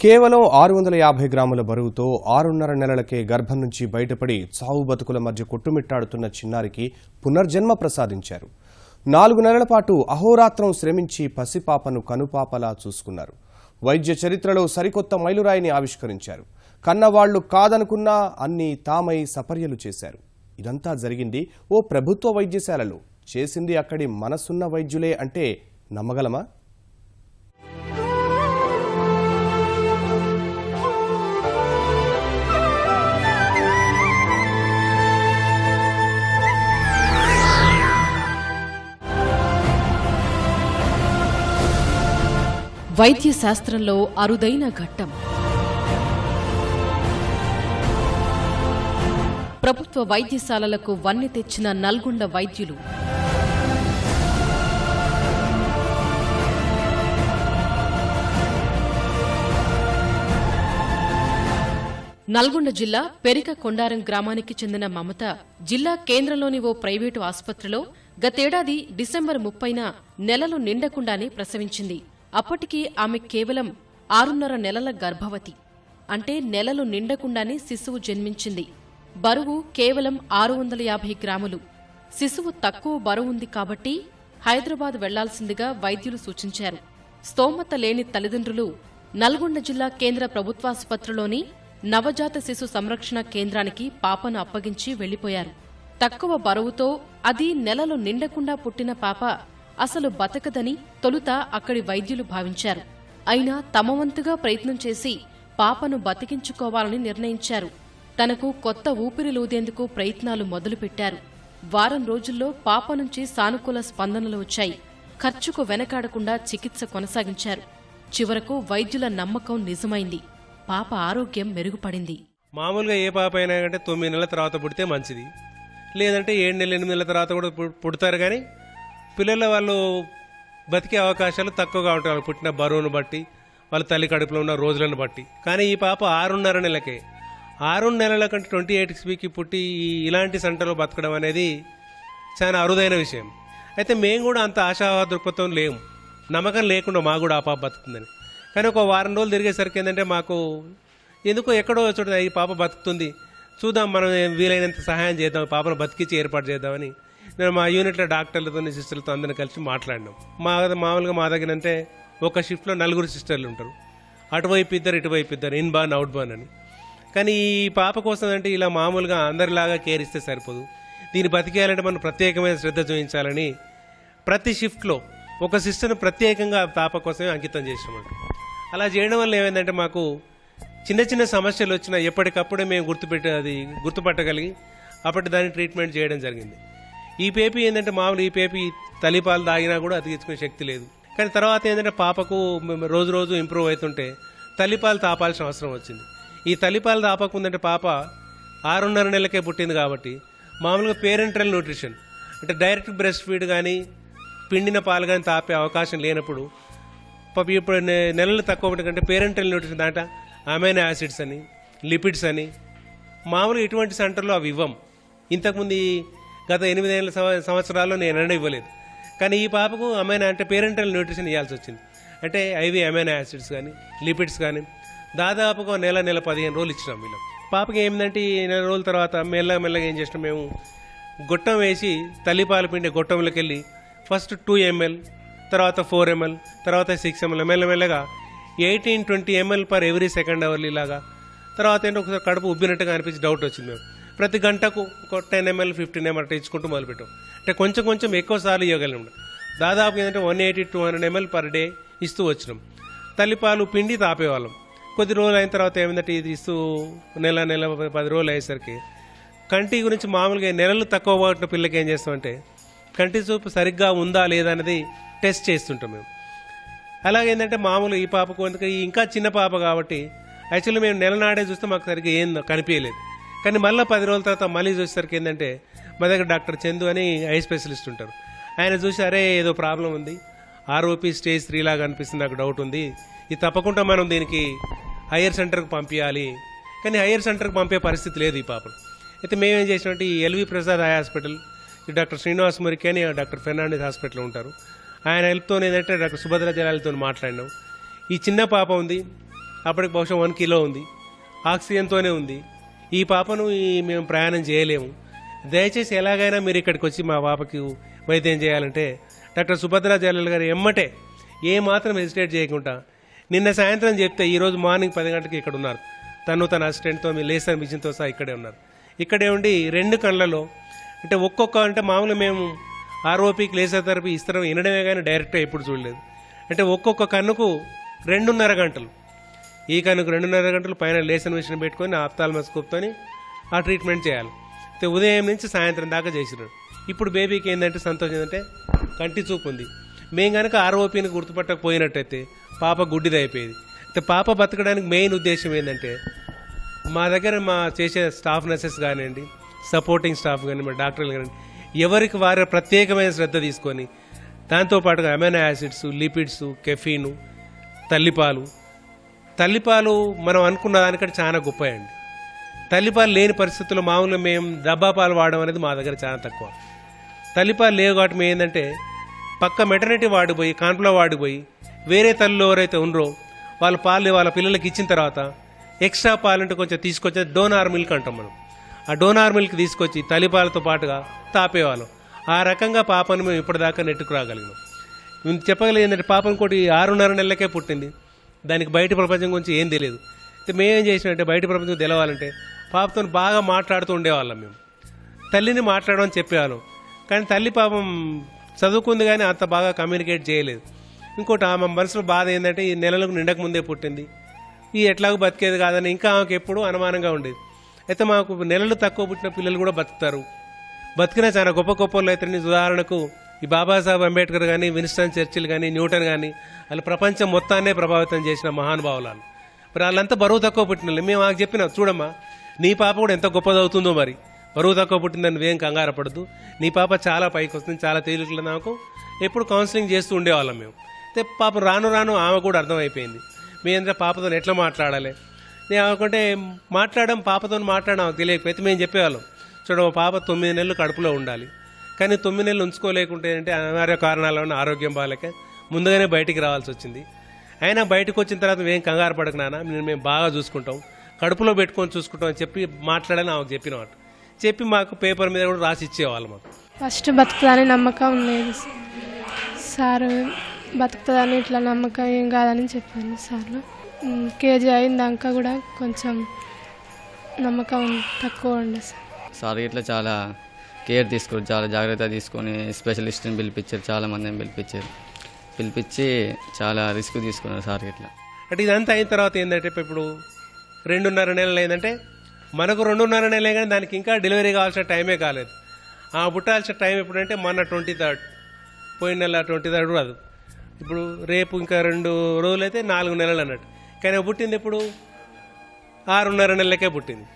కేవలం ఆరు వందల యాభై గ్రాముల బరువుతో ఆరున్నర నెలలకే గర్భం నుంచి బయటపడి చావు బతుకుల మధ్య కొట్టుమిట్టాడుతున్న చిన్నారికి పునర్జన్మ ప్రసాదించారు. నాలుగు నెలల పాటు అహోరాత్రం శ్రమించి పసిపాపను కనుపాపలా చూసుకున్నారు. వైద్య చరిత్రలో సరికొత్త మైలురాయిని ఆవిష్కరించారు. కన్నవాళ్ళు కాదనుకున్నా అన్ని తామై సపర్యలు చేశారు. ఇదంతా జరిగింది ఓ ప్రభుత్వ వైద్యశాలలో. చేసింది అక్కడి మనసున్న వైద్యులే అంటే నమ్మగలమా? వైద్య శాస్త్రంలో అరుదైన ఘట్టం. ప్రభుత్వ వైద్యశాలలకు వన్నె తెచ్చిన నల్గొండ వైద్యులు. నల్గొండ జిల్లా పెరిక కొండారం గ్రామానికి చెందిన మమత జిల్లా కేంద్రంలోని ఓ ప్రైవేటు ఆసుపత్రిలో గతేడాది డిసెంబర్ ముప్పైన నెలలు నిండకుండానే ప్రసవించింది. అప్పటికి ఆమె కేవలం ఆరున్నర నెలల గర్భవతి. అంటే నెలలు నిండకుండానే శిశువు జన్మించింది. బరువు కేవలం ఆరు వందల యాభై గ్రాములు. శిశువు తక్కువ బరువు ఉంది కాబట్టి హైదరాబాద్ వెళ్ళాల్సిందిగా వైద్యులు సూచించారు. స్తోమత లేని తల్లిదండ్రులు నల్గొండ జిల్లా కేంద్ర ప్రభుత్వాసుపత్రిలోని నవజాత శిశు సంరక్షణ కేంద్రానికి పాపను అప్పగించి వెళ్ళిపోయారు తక్కువ బరువుతో అది నెలలు నిండకుండా పుట్టిన పాప అసలు బతకదని తొలుత అక్కడి వైద్యులు భావించారు. అయినా తమ వంతుగా ప్రయత్నం చేసి పాపను బతికించుకోవాలని నిర్ణయించారు. తనకు కొత్త ఊపిరిలూదేందుకు ప్రయత్నాలు మొదలుపెట్టారు. వారం రోజుల్లో పాప నుంచి సానుకూల స్పందనలు వచ్చాయి. ఖర్చుకు వెనకాడకుండా చికిత్స కొనసాగించారు. చివరకు వైద్యుల నమ్మకం నిజమైంది. పాప ఆరోగ్యం మెరుగుపడింది. మామూలుగా ఏ పాప అయినా అంటే తొమ్మిది నెలల తర్వాత పుడితే మంచిది. లేదంటే ఏడు నెలల ఎనిమిది నెలల తర్వాత కూడా పుడతారు కానీ పిల్లల వాళ్ళు బతికే అవకాశాలు తక్కువగా ఉంటాయి. వాళ్ళు పుట్టిన బరువును బట్టి వాళ్ళ తల్లి కడుపులో ఉన్న రోజులను బట్టి. కానీ ఈ పాప ఆరున్నర నెలకే. ఆరు నెలల కంటే ట్వంటీ ఎయిట్ వీక్కి పుట్టి ఇలాంటి సెంటర్లో బతకడం అనేది చాలా అరుదైన విషయం. అయితే మేము కూడా అంత ఆశావాద దృక్పథం లేము. నమ్మకం లేకుండా మా కూడా ఆ పాప బతుకుతుందని. కానీ ఒక వారం రోజులు తిరిగేసరికి ఏంటంటే మాకు ఎందుకో ఎక్కడో చోట ఈ పాప బతుకుతుంది. చూద్దాం మనం వీలైనంత సహాయం చేద్దాం పాపను బతికించి ఏర్పాటు చేద్దామని. నేను మా యూనిట్లో డాక్టర్లతో సిస్టర్లతో అందరిని కలిసి మాట్లాడినాం. మా మామూలుగా మా దగ్గర అంటే ఒక షిఫ్ట్లో నలుగురు సిస్టర్లు ఉంటారు. అటువైపు ఇద్దరు ఇటువైపు ఇద్దరు ఇన్ బాన్ అవుట్ బాన్ అని. కానీ ఈ పాప కోసం అంటే ఇలా మామూలుగా అందరిలాగా కేర్ ఇస్తే సరిపోదు. దీన్ని బతికేయాలంటే మనం ప్రత్యేకమైన శ్రద్ధ చూపించాలని ప్రతి షిఫ్ట్లో ఒక సిస్టర్ను ప్రత్యేకంగా పాప కోసమే అంకితం చేసినామంట అలా చేయడం వల్ల ఏమైందంటే మాకు చిన్న చిన్న సమస్యలు వచ్చినా ఎప్పటికప్పుడే మేము గుర్తుపెట్టి అది గుర్తుపట్టగలిగి అప్పటి దాన్ని ట్రీట్మెంట్ చేయడం జరిగింది. ఈ పేపీ ఏంటంటే మామూలు ఈ పేపీ తల్లిపాలు తాగినా కూడా అతికించుకునే శక్తి లేదు. కానీ తర్వాత ఏంటంటే పాపకు రోజు రోజు ఇంప్రూవ్ అవుతుంటే తల్లిపాలు తాపాల్సిన అవసరం వచ్చింది. ఈ తల్లిపాలు తాపకుందంటే పాప ఆరున్నర నెలలకే పుట్టింది కాబట్టి మామూలుగా పేరెంట్రల్ న్యూట్రిషన్ అంటే డైరెక్ట్ బ్రెస్ట్ ఫీడ్ కానీ పిండిన పాలు కానీ తాపే అవకాశం లేనప్పుడు పాప ఇప్పుడు నెలలు తక్కువ ఒకటి కంటే పేరెంటల్ న్యూట్రిషన్ దాంట అమైనో యాసిడ్స్ అని లిపిడ్స్ అని మామూలుగా ఇటువంటి సెంటర్లో అవి ఇవ్వం. ఇంతకుముందు గత ఎనిమిదేళ్ళ సంవత్సరాల్లో నేను ఎన్నడూ ఇవ్వలేదు. కానీ ఈ పాపకు అమైనా అంటే పేరెంటల్ న్యూట్రిషన్ ఇవ్వాల్సి వచ్చింది. అంటే ఐవి అమైనో యాసిడ్స్ కానీ లిపిడ్స్ కానీ దాదాపుగా ఒక నెల నెల పదిహేను రోజులు ఇచ్చినాం వీళ్ళం. పాపకి ఏమిందంటే ఈ నెల రోజుల తర్వాత మెల్లగా మెల్లగా ఏం చేసినాం మేము? గొట్టం వేసి తల్లిపాలు పిండే గొట్టంలోకి వెళ్ళి ఫస్ట్ టూ ఎంఎల్ తర్వాత ఫోర్ ఎంఎల్ తర్వాత సిక్స్ ఎంఎల్ మెల్లమెల్లగా eighteen twenty ML per every second hourly ఇలాగా. తర్వాత ఏంటో ఒకసారి కడుపు ఉబ్బినట్టుగా అనిపించి డౌట్ వచ్చింది మేము. ప్రతి గంటకు ఒక టెన్ ఎంఎల్ ఫిఫ్టీన్ ఎంఎల్ అట్లా ఇచ్చుకుంటూ మొదలుపెట్టాం. అంటే కొంచెం కొంచెం ఎక్కువ సార్లు ఇవ్వగలిగాం దాదాపు ఏంటంటే one eighty two hundred ML per day ఇస్తూ వచ్చినాం. తల్లిపాలు పిండి తాపేవాళ్ళం. కొద్ది రోజులు అయిన తర్వాత ఏమిందంటే ఇది ఇస్తూ నెల నెల పది రోజులు అయ్యేసరికి కంటి గురించి మామూలుగా నెలలు తక్కువ పట్టిన పిల్లకి ఏం చేస్తామంటే కంటి చూపు సరిగ్గా ఉందా లేదా అనేది టెస్ట్ చేస్తుంటాం మేము. అలాగేంటంటే మామూలు ఈ పాపకు ఎందుకు? ఇంకా చిన్న పాప కాబట్టి యాక్చువల్లీ మేము నెలనాడే చూస్తే మాకు సరిగ్గా ఏం కనిపించలేదు కానీ మళ్ళీ పది రోజుల తర్వాత మళ్ళీ చూసేసరికి ఏంటంటే మా దగ్గర డాక్టర్ చందు అని ఐ స్పెషలిస్ట్ ఉంటారు. ఆయన చూసి అరే ఏదో ప్రాబ్లం ఉంది. ఆర్ఓపి స్టేజ్ త్రీ లాగా అనిపిస్తుంది నాకు డౌట్ ఉంది. ఇది తప్పకుండా మనం దీనికి హయ్యర్ సెంటర్కి పంపించాలి కానీ హయ్యర్ సెంటర్కి పంపే పరిస్థితి లేదు ఈ పాపను అయితే మేమేం చేసినట్టు ఈ ఎల్వి ప్రసాద్ ఐ హాస్పిటల్ ఈ డాక్టర్ శ్రీనివాస్ మురికి అని డాక్టర్ ఫెర్నాండెస్ హాస్పిటల్ ఉంటారు. ఆయన హెల్ప్తో ఏంటంటే డాక్టర్ సుభద్ర జలాలతో మాట్లాడినాం. ఈ చిన్న పాప ఉంది. అప్పటికి బహుశా వన్ కిలో ఉంది. ఆక్సిజన్తోనే ఉంది. ఈ పాపను మేము ప్రయాణం చేయలేము. దయచేసి ఎలాగైనా మీరు ఇక్కడికి వచ్చి మా పాపకి వైద్యం చేయాలంటే డాక్టర్ సుభద్రా జయలల్ గారు ఎమ్మటే ఏ మాత్రం హెసిటేట్ చేయకుండా నిన్న సాయంత్రం చెప్తే ఈరోజు మార్నింగ్ పది గంటలకి ఇక్కడ ఉన్నారు. తను తన అసిస్టెంట్తో మీ లేసర్ మిషన్తో సహా ఇక్కడే ఉన్నారు. ఇక్కడే ఉండి రెండు కళ్ళలో అంటే ఒక్కొక్క అంటే మామూలు మేము ఆర్ఓపీకి లేసర్ థెరపీ ఇస్తాం వినడమే కానీ డైరెక్ట్గా ఎప్పుడు చూడలేదు. అంటే ఒక్కొక్క కన్నుకు రెండున్నర గంటలు. ఈ కనుక రెండున్నర గంటలు పైన లేసన్ మిషన్ పెట్టుకొని ఆప్తాల్మస్కోప్తోని ఆ ట్రీట్మెంట్ చేయాలి. అయితే ఉదయం నుంచి సాయంత్రం దాకా చేసినాడు ఇప్పుడు బేబీకి ఏంటంటే సంతోషం ఏంటంటే కంటి చూపు ఉంది. మేము కనుక ఆర్ఓపీని గుర్తుపట్టకపోయినట్టయితే పాప గుడ్డిది అయిపోయేది అయితే పాప బతకడానికి మెయిన్ ఉద్దేశం ఏంటంటే మా దగ్గర మా చేసే స్టాఫ్ నర్సెస్ కానివ్వండి సపోర్టింగ్ స్టాఫ్ కానీ మా డాక్టర్లు కానివ్వండి ఎవరికి వారి ప్రత్యేకమైన శ్రద్ధ తీసుకొని దాంతోపాటుగా అమైనో యాసిడ్స్ లిపిడ్స్ కెఫీను తల్లిపాలు తల్లిపాలు మనం అనుకున్న దానికంటే చాలా గొప్పయండి. తల్లిపాలు లేని పరిస్థితుల్లో మామూలుగా మేము డబ్బా పాలు వాడడం అనేది మా దగ్గర చాలా తక్కువ. తల్లిపాలు లేవు కాబట్టి మేము ఏంటంటే పక్క మెటర్నిటీ వాడిపోయి కాన్పులో వాడిపోయి వేరే తల్లిలో ఎవరైతే ఉన్నారో వాళ్ళ పాలు వాళ్ళ పిల్లలకి ఇచ్చిన తర్వాత ఎక్స్ట్రా పాలంటే కొంచెం తీసుకొచ్చి డోనార్ మిల్క్ అంటాం మనం. ఆ డోనార్ మిల్క్ తీసుకొచ్చి తల్లిపాలతో పాటుగా తాపేవాళ్ళం. ఆ రకంగా పాపను మేము ఇప్పటిదాకా నెట్టుకు రాగలిగినాం. మేము చెప్పగలిగింది ఏంటంటే పాపం కోటి ఆరున్నర నెలలకే పుట్టింది. దానికి బయట ప్రపంచం గురించి ఏం తెలియదు. అయితే మేమేం చేసినామంటే బయట ప్రపంచం తెలవాలంటే పాపతో బాగా మాట్లాడుతూ ఉండేవాళ్ళం మేము. తల్లిని మాట్లాడమని చెప్పేవాళ్ళం. కానీ తల్లి పాపం చదువుకుంది కానీ అంత బాగా కమ్యూనికేట్ చేయలేదు. ఇంకోటి ఆమె మనసులో బాధ ఏంటంటే ఈ నెలలకు నిండక ముందే పుట్టింది. ఈ ఎట్లాగో బతికేది కాదని ఇంకా ఆమెకు ఎప్పుడూ అనుమానంగా ఉండేది. అయితే మాకు నెలలు తక్కువ పుట్టిన పిల్లలు కూడా బతుకుతారు. బతికిన చాలా గొప్ప గొప్పలు అయితే ఉదాహరణకు ఈ బాబాసాహెబ్ అంబేద్కర్ కానీ విన్స్టన్ చర్చిల్ కానీ న్యూటన్ కానీ వాళ్ళు ప్రపంచం మొత్తాన్నే ప్రభావితం చేసిన మహానుభావులు మరి వాళ్ళంతా బరువు తక్కువ పుట్టిన మేము మాకు చెప్పిన చూడమ్మా నీ పాప కూడా ఎంత గొప్పదవుతుందో మరి. బరువు తక్కువ పుట్టిందని నువ్వేం కంగారు పడద్దు. నీ పాప చాలా పైకి వస్తుంది చాలా తేలికలు నాకు ఎప్పుడు కౌన్సిలింగ్ చేస్తూ ఉండేవాళ్ళం మేము. అయితే పాపం రాను రాను ఆమె కూడా అర్థమైపోయింది. మీ అందరూ పాపతో ఎట్లా మాట్లాడాలి? నేను అనుకుంటే మాట్లాడడం పాపతో మాట్లాడడం తెలియకపోతే మేము చెప్పేవాళ్ళం. చూడ మా పాప తొమ్మిది నెలలు కడుపులో ఉండాలి. కానీ తొమ్మిది నెలలు ఉంచుకోలేకుంటే అంటే అనారోగ్య కారణాల వల్ల ఆరోగ్యం బాగాలేక ముందుగానే బయటికి రావాల్సి వచ్చింది. అయినా బయటకు వచ్చిన తర్వాత మేము కంగారు పడక నాన్న నేను మేము బాగా చూసుకుంటాం. కడుపులో పెట్టుకొని చూసుకుంటాం అని చెప్పి మాట్లాడని ఆమెకు చెప్పినమాట. చెప్పి మాకు పేపర్ మీద కూడా రాసి ఇచ్చేవాళ్ళు మాకు. ఫస్ట్ బతుకుతుందని నమ్మకం ఉండేది. సార్ బతుకుతుందని ఇట్లా నమ్మకం ఏం కాదని చెప్పాను సార్లు. కేజీ అయిందాక కూడా కొంచెం నమ్మకం తక్కువ ఉండే సార్. సార్ ఇట్లా చాలా కేర్ తీసుకుని చాలా జాగ్రత్త తీసుకొని స్పెషలిస్ట్ని పిలిపించారు చాలా మందిని పిలిపించారు. పిలిపించి చాలా రిస్క్ తీసుకున్నారు సార్ ఇట్లా. అంటే ఇదంతా అయిన తర్వాత ఏంటంటే ఇప్పుడు రెండున్నర నెలలు అయిందంటే మనకు రెండున్నర నెలలే కానీ దానికి ఇంకా డెలివరీ కావాల్సిన టైమే కాలేదు. ఆ పుట్టాల్సిన టైం ఎప్పుడంటే మొన్న ట్వంటీ థర్డ్ పోయిన నెల ట్వంటీ థర్డ్ రాదు ఇప్పుడు రేపు ఇంకా రెండు రోజులు అయితే నాలుగు నెలలు అన్నట్టు. కానీ పుట్టింది ఇప్పుడు ఆరున్నర నెలలకే పుట్టింది.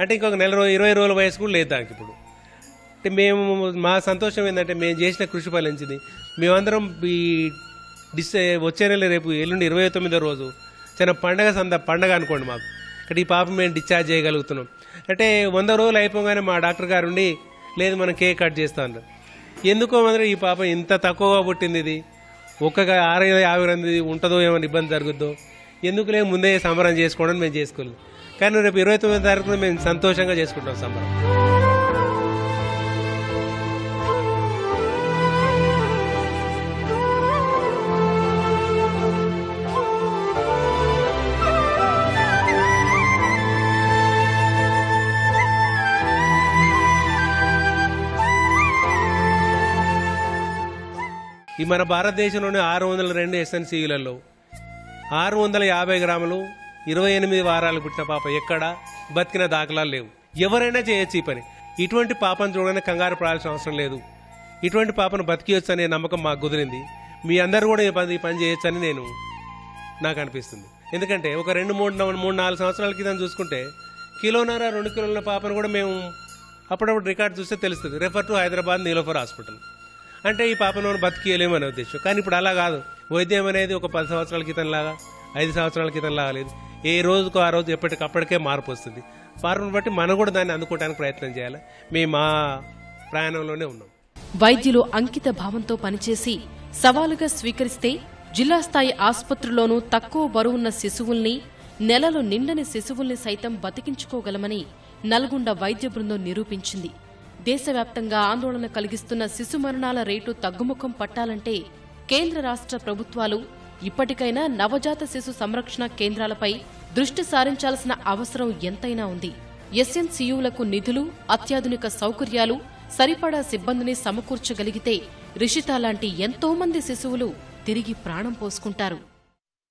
అంటే ఇంకొక నెల రోజు ఇరవై రోజుల వయసు కూడా లేదు దానికి ఇప్పుడు. అంటే మేము మా సంతోషం ఏంటంటే మేము చేసిన కృషి ఫలించింది. మేమందరం ఈ డిస్ వచ్చే నెల రేపు ఎల్లుండి ఇరవై తొమ్మిదో రోజు చాలా పండగ సంద పండగ అనుకోండి మాకు. ఇక్కడ ఈ పాప మేము డిశ్చార్జ్ చేయగలుగుతున్నాం. అంటే వంద రోజులు అయిపోగానే మా డాక్టర్ గారు ఉండి లేదు మనం కేక్ కట్ చేస్తా అన్నారు. ఎందుకో మాత్రం ఈ పాప ఇంత తక్కువగా పుట్టింది ఇది. ఒక్కగా ఆరు యాభై మంది ఉంటుందో ఏమైనా ఇబ్బంది జరుగుద్దో. ఎందుకులే ముందే సంబరం చేసుకోవడం మేము చేసుకోలేదు. కానీ రేపు ఇరవై తొమ్మిది తారీఖున మేము సంతోషంగా చేసుకుంటాం సంబరం. ఈ మన భారతదేశంలోని ఆరు వందల రెండు ఎస్ఎన్సీలలో ఆరు వందల యాభై గ్రాములు ఇరవై ఎనిమిది వారాలు పుట్టిన పాప ఎక్కడ బతికిన దాఖలాలు లేవు. ఎవరైనా చేయొచ్చు ఈ పని. ఇటువంటి పాపను చూడగానే కంగారు పడాల్సిన అవసరం లేదు. ఇటువంటి పాపను బతికియొచ్చు అనే నమ్మకం మాకు కుదిరింది. మీ అందరూ కూడా ఈ పని ఈ పని చేయొచ్చని నేను నాకు అనిపిస్తుంది. ఎందుకంటే ఒక రెండు మూడు మూడు నాలుగు సంవత్సరాల క్రితం చూసుకుంటే కిలోన్నర రెండు కిలోల పాపను కూడా మేము అప్పుడప్పుడు రికార్డు చూస్తే తెలుస్తుంది. Refer to Hyderabad Niloufer hospital. అంటే ఈ పాపను మనం బతికేయలేము ఉద్దేశం. కానీ ఇప్పుడు అలా కాదు. వైద్యం అనేది ఒక పది సంవత్సరాల క్రితం లాగా ఐదు సంవత్సరాల క్రితం లాగా లేదు. ఏ రోజుకు ఆ రోజు ఎప్పటికప్పటికే మార్పు వస్తుంది. మార్పును బట్టి మనం కూడా దాన్ని అందుకోవడానికి ప్రయత్నం చేయాలి. మేము మా ప్రయాణంలోనే ఉన్నాం. వైద్యులు అంకిత భావంతో పనిచేసి సవాలుగా స్వీకరిస్తే జిల్లా స్థాయి ఆసుపత్రిలోనూ తక్కువ బరువున్న శిశువుల్ని నెలలు నిండని శిశువుల్ని సైతం బతికించుకోగలమని నల్గొండ వైద్య బృందం నిరూపించింది. దేశవ్యాప్తంగా ఆందోళన కలిగిస్తున్న శిశు మరణాల రేటు తగ్గుముఖం పట్టాలంటే కేంద్ర రాష్ట్ర ప్రభుత్వాలు ఇప్పటికైనా నవజాత శిశు సంరక్షణ కేంద్రాలపై దృష్టి సారించాల్సిన అవసరం ఎంతైనా ఉంది. ఎస్ఎన్సీయులకు నిధులు అత్యాధునిక సౌకర్యాలు సరిపడా సిబ్బందిని సమకూర్చగలిగితే రిషిత లాంటి ఎంతోమంది శిశువులు తిరిగి ప్రాణం పోసుకుంటారు.